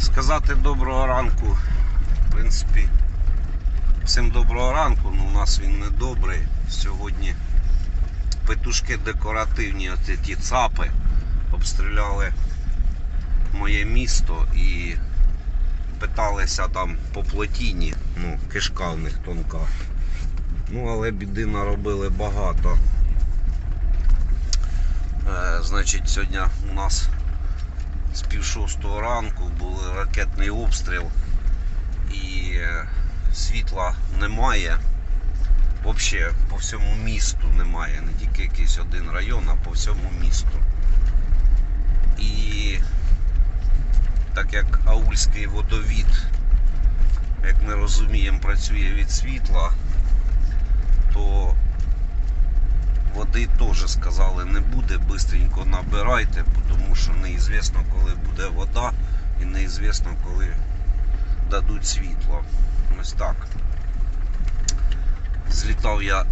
сказати доброго ранку. В принципі, всім доброго ранку, ну у нас він не добрий. Сьогодні петушки декоративні, оці ті цапи, обстріляли моє місто і питалися там по плотіні, ну, кишка в них тонка. Ну, але біди наробили багато. Е, значить, сьогодні у нас з пів шостого ранку був ракетний обстріл і е, світла немає. Взагалі по всьому місту немає, не тільки якийсь один район, а по всьому місту. І так як Аульський водовід, як ми розуміємо, працює від світла, то води теж сказали не буде, бистренько набирайте, тому що неізвісно, коли буде вода і неізвісно, коли дадуть світло. Ось так. Злітав я,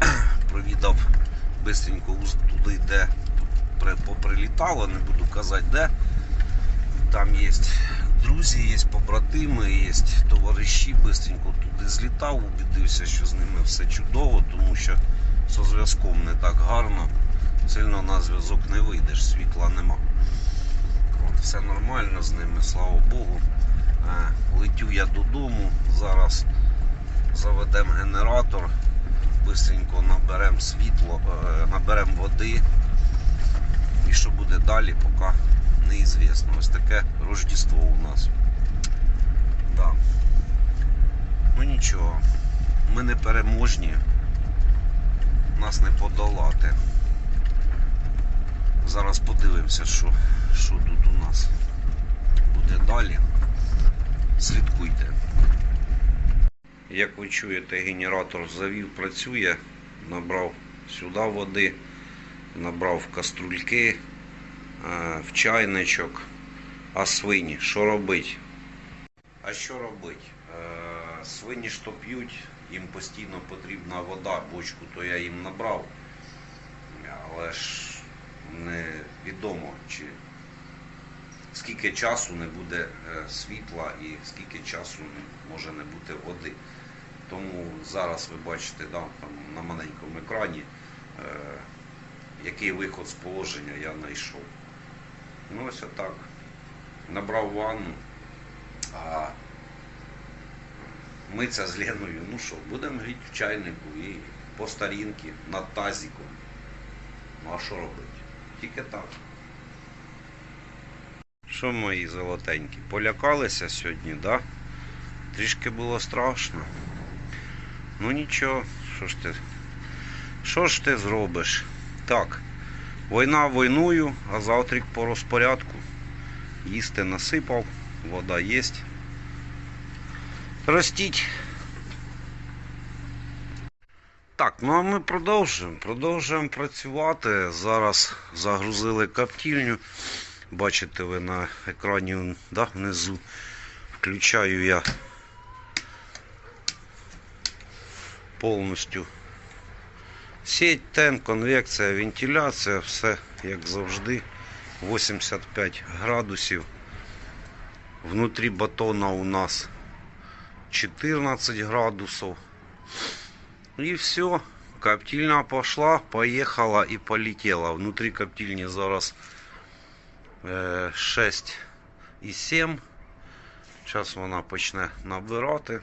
провідав бистренько туди, де поприлітало, не буду казати де. Там є друзі, є побратими, є товариші, бистренько туди злітав, убідився, що з ними все чудово, тому що зі зв'язком не так гарно. Сильно на зв'язок не вийдеш, світла нема. От, все нормально з ними, слава Богу. Е, Летю я додому, зараз заведемо генератор, бистренько наберемо світло, е, наберемо води. І що буде далі, поки неізвісно. Ось таке Рождество у нас. Да. Ну нічого, ми не переможні, нас не подолати. Зараз подивимося, що, що тут у нас буде далі. Слідкуйте. Як ви чуєте, генератор завів, працює, набрав сюди води, набрав каструльки, е, в чайничок. А свині, що робить? А що робить? Е, Свині що п'ють, їм постійно потрібна вода, бочку то я їм набрав. Але ж невідомо, чи скільки часу не буде е, світла і скільки часу може не бути води. Тому зараз ви бачите да, там на маленькому екрані, е, який виход з положення я знайшов. Ну ось отак. Набрав ванну, а миться з Леною, ну що, будемо гріти в чайнику і по старінки над тазиком. Ну а що робити? Тільки так. Що мої золотенькі? Полякалися сьогодні, да? Трішки було страшно. Ну нічого, що ж ти? Що ж ти зробиш? Так, війна війною, а завтрак по розпорядку. Їсти насипав, вода є. Ростіть. Так, ну а ми продовжуємо. Продовжуємо працювати. Зараз загрузили коптільню. Бачите ви на екрані да, внизу. Включаю я повністю сеть, тен, конвекція, вентиляція, все як завжди. 85 градусів. Внутрі батона у нас 14 градусов. И все. Коптильня пошла, поехала и полетела. Внутри коптильни зараз е, 6 і 7. Зараз вона почне набирати.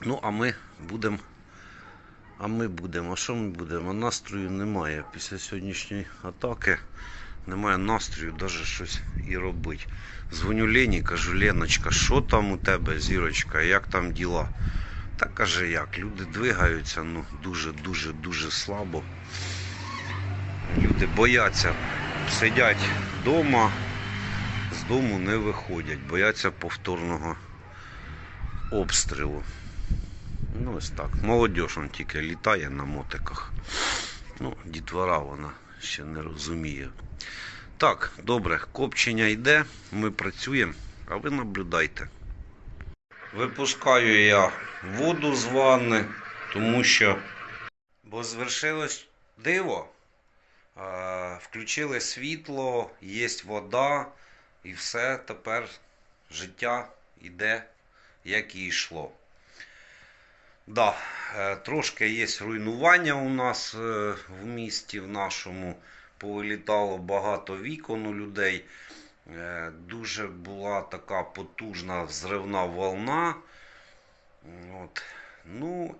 Ну, а ми будемо. А ми будемо. А що ми будемо? Настрою немає. Після сьогоднішньої атаки немає настрою навіть щось і робити. Дзвоню Лені, кажу, Леночка, що там у тебе, зірочка, як там діла? Та каже як, люди двигаються ну, дуже-дуже дуже слабо. Люди бояться, сидять вдома, з дому не виходять, бояться повторного обстрілу. Ну ось так. Молодь он тільки літає на мотиках. Ну, дітвора вона ще не розуміє. Так, добре, копчення йде, ми працюємо, а ви наблюдайте. Випускаю я воду з ванни, тому що. Бо звершилось диво. Включили світло, є вода, І все тепер життя йде, як і йшло. Да, е, трошки є руйнування у нас е, в місті в нашому. Повилітало багато вікон у людей. Е, Дуже була така потужна взривна волна. От. Ну,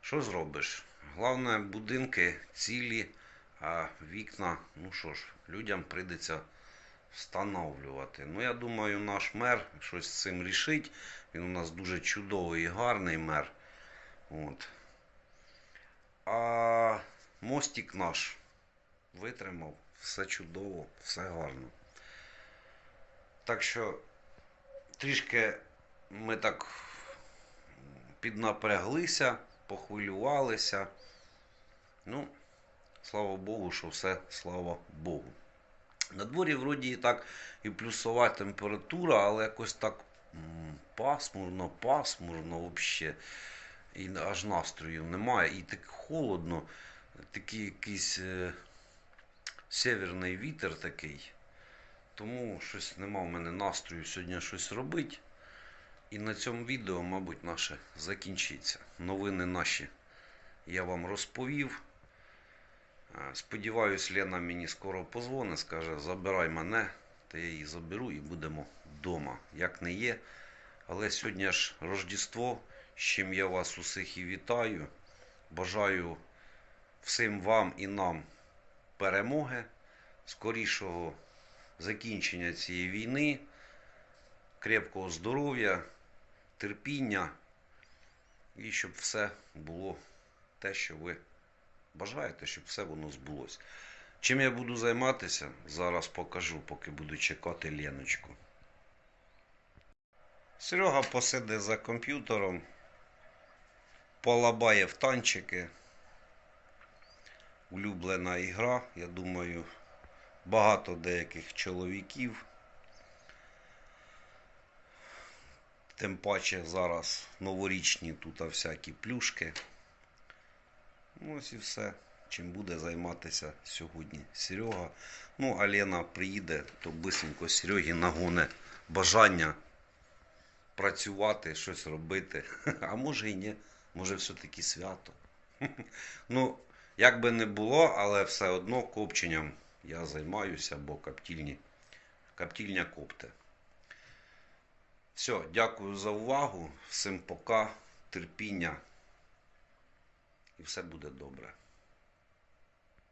що зробиш? Головне, будинки цілі, а вікна, ну що ж, людям прийдеться встановлювати. Ну, я думаю, наш мер щось з цим рішить. Він у нас дуже чудовий і гарний мер. От. А мостик наш витримав, все чудово, все гарно. Так що трішки ми так піднапряглися, похвилювалися. Ну, слава Богу, що все, слава Богу. На дворі вроді і так і плюсова температура, але якось так пасмурно, пасмурно взагалі. І аж настрою немає. І так холодно, такий якийсь е, северний вітер такий. Тому щось нема в мене настрою сьогодні щось робити. І на цьому відео, мабуть, наше закінчиться. Новини наші я вам розповів. Е, Сподіваюсь, Лена мені скоро позвонить, скаже, забирай мене, та я її заберу і будемо вдома. Як не є. Але сьогодні ж Рождество, з чим я вас усіх і вітаю. Бажаю всім вам і нам перемоги, скорішого закінчення цієї війни, крепкого здоров'я, терпіння і щоб все було те, що ви бажаєте, щоб все воно збулося. Чим я буду займатися, зараз покажу, поки буду чекати Леночку. Серега посиде за комп'ютером, полабає в танчики. Улюблена ігра, я думаю, багато деяких чоловіків. Тим паче зараз новорічні тут всякі плюшки. Ну, ось і все. Чим буде займатися сьогодні Серега. Ну, а Лена приїде, то бисенько Серегі нагоне бажання працювати, щось робити. А може і ні, може все-таки свято. Ну, як би не було, але все одно копченням я займаюся, бо каптільні, каптільня копте. Все, дякую за увагу. Всім пока, терпіння. І все буде добре.